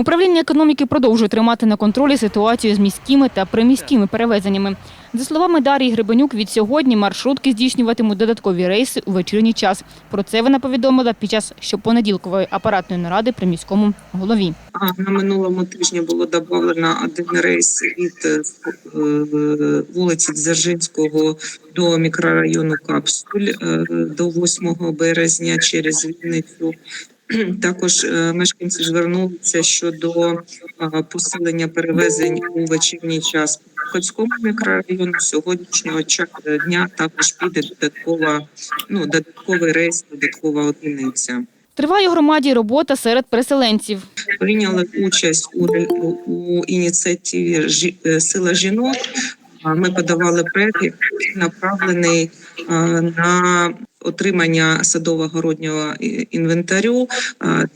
Управління економіки продовжує тримати на контролі ситуацію з міськими та приміськими перевезеннями. За словами Дарії Гребенюк, від сьогодні маршрутки здійснюватимуть додаткові рейси у вечірній час. Про це вона повідомила під час щопонеділкової апаратної наради при міському голові. На минулому тижні було додано один рейс від е, е, вулиці Дзержинського до мікрорайону Капсуль е, до 8 березня через Вінницю. Також е, мешканці звернулися щодо посилення перевезень у вечірній час по Ходському мікрорайону. Сьогоднішнього е, дня також піде додаткова, ну додатковий рейс, додаткова одиниця. Триває громаді робота серед переселенців. прийняли участь у, у ініціативі «Жі- е, Сила жінок. Ми подавали проект, направлений на отримання садово-городнього інвентарю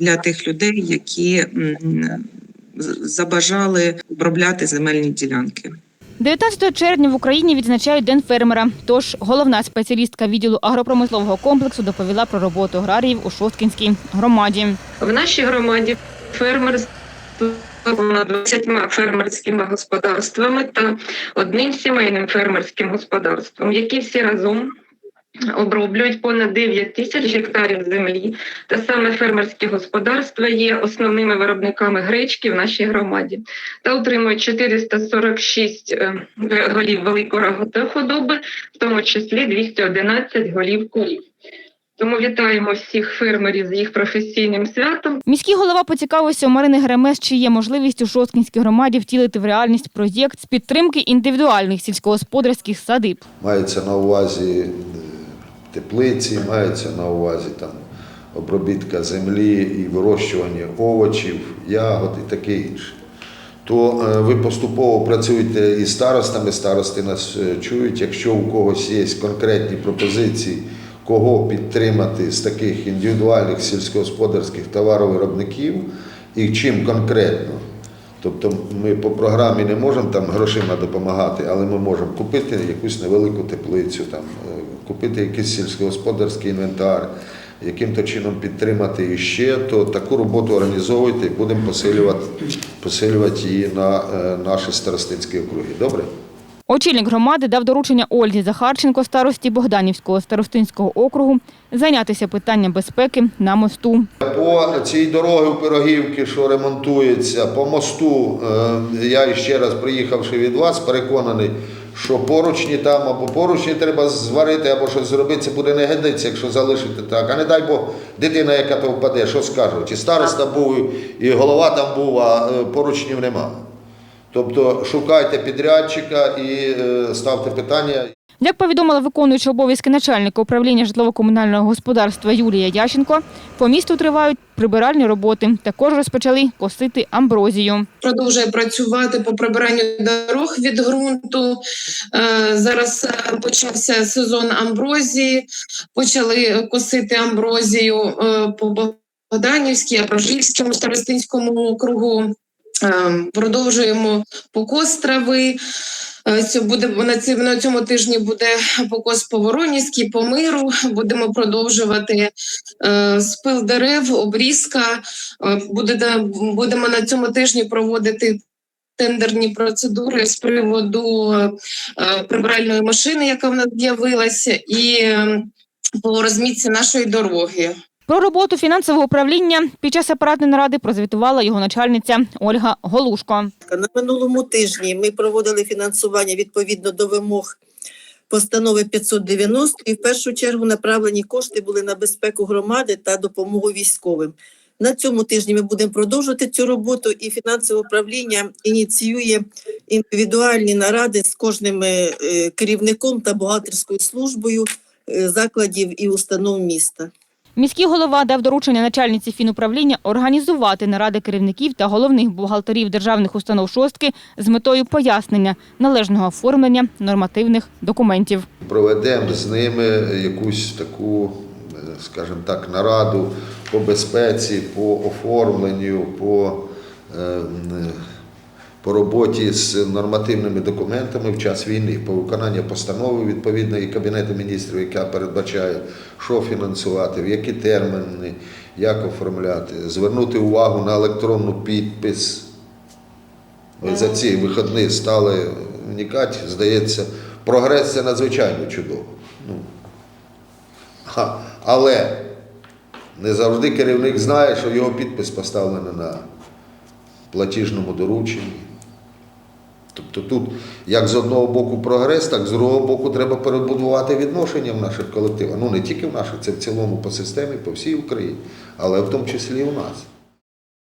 для тих людей, які з- забажали обробляти земельні ділянки. 19 червня в Україні відзначають День фермера. Тож головна спеціалістка відділу агропромислового комплексу доповіла про роботу аграріїв у Шосткінській громаді. В нашій громаді фермерство понад 20 фермерськими господарствами та одним сімейним фермерським господарством, які всі разом оброблюють понад 9 тисяч гектарів землі. Та саме фермерські господарства є основними виробниками гречки в нашій громаді та утримують 446 е, голів великої худоби, в тому числі 211 голів курів. Тому вітаємо всіх фермерів з їх професійним святом. Міський голова поцікавився у Марини Гремес, чи є можливість у Шосткінській громаді втілити в реальність проєкт з підтримки індивідуальних сільськогосподарських садиб. Мається на увазі е, теплиці, мається на увазі там обробітка землі і вирощування овочів, ягод і таке інше. То е, ви поступово працюєте із старостами, старости нас е, чують. Якщо у когось є конкретні пропозиції, кого підтримати з таких індивідуальних сільськогосподарських товаровиробників і чим конкретно. Тобто ми по програмі не можемо там грошима допомагати, але ми можемо купити якусь невелику теплицю, там, е, купити якийсь сільськогосподарський інвентар, яким-то чином підтримати іще, то таку роботу організовуйте і будемо посилювати, посилювати її на е, наші старостинські округи. Добре? Очільник громади дав доручення Ользі Захарченко, старості Богданівського старостинського округу, зайнятися питанням безпеки на мосту. По цій дорогі у Пирогівки, що ремонтується, по мосту, е, я ще раз приїхавши від вас, переконаний, що поручні там або поручні треба зварити, або щось зробити, це буде не годиться, якщо залишити так. А не дай Бог, дитина, яка то впаде, що скажуть? І староста був, і голова там був, а е, поручнів нема. Тобто шукайте підрядчика і е, ставте питання. Як повідомила виконуюча обов'язки начальника управління житлово-комунального господарства Юлія Ященко, по місту тривають прибиральні роботи. Також розпочали косити амброзію. продовжує працювати по прибиранню дорог від ґрунту. Е, Зараз почався сезон амброзії. Почали косити амброзію е, по Богданівській, Абражівському, Старостинському округу. Е, Продовжуємо покос трави. Е, буде на цьому, тижні буде покос по Воронівській, по миру. Будемо продовжувати е, спил дерев, обрізка. Е, будемо на цьому тижні проводити тендерні процедури з приводу прибиральної машини, яка в нас з'явилася, і е, по розмітці нашої дороги. Про роботу фінансового управління під час апаратної наради прозвітувала його начальниця Ольга Голушко. На минулому тижні ми проводили фінансування відповідно до вимог постанови 590 і в першу чергу направлені кошти були на безпеку громади та допомогу військовим. На цьому тижні ми будемо продовжувати цю роботу, і фінансове управління ініціює індивідуальні наради з кожним е, керівником та бухгалтерською службою е, закладів і установ міста. Міський голова дав доручення начальниці фінуправління організувати наради керівників та головних бухгалтерів державних установ шостки з метою пояснення належного оформлення нормативних документів. проведемо з ними якусь таку, е, скажімо так, нараду по безпеці, по оформленню, по е, по роботі з нормативними документами в час війни, по виконанню постанови відповідної Кабінету міністрів, яка передбачає, що фінансувати, в які терміни, як оформляти, звернути увагу на електронну підпис. За ці вихідні стали вникати, здається, прогрес це надзвичайно чудово. Ну, але не завжди керівник знає, що його підпис поставлений на платіжному дорученні. Тобто тут як з одного боку прогрес, так з другого боку треба перебудувати відношення в наших колективах. Ну не тільки в наших, це в цілому по системі, по всій Україні, але в тому числі і у нас.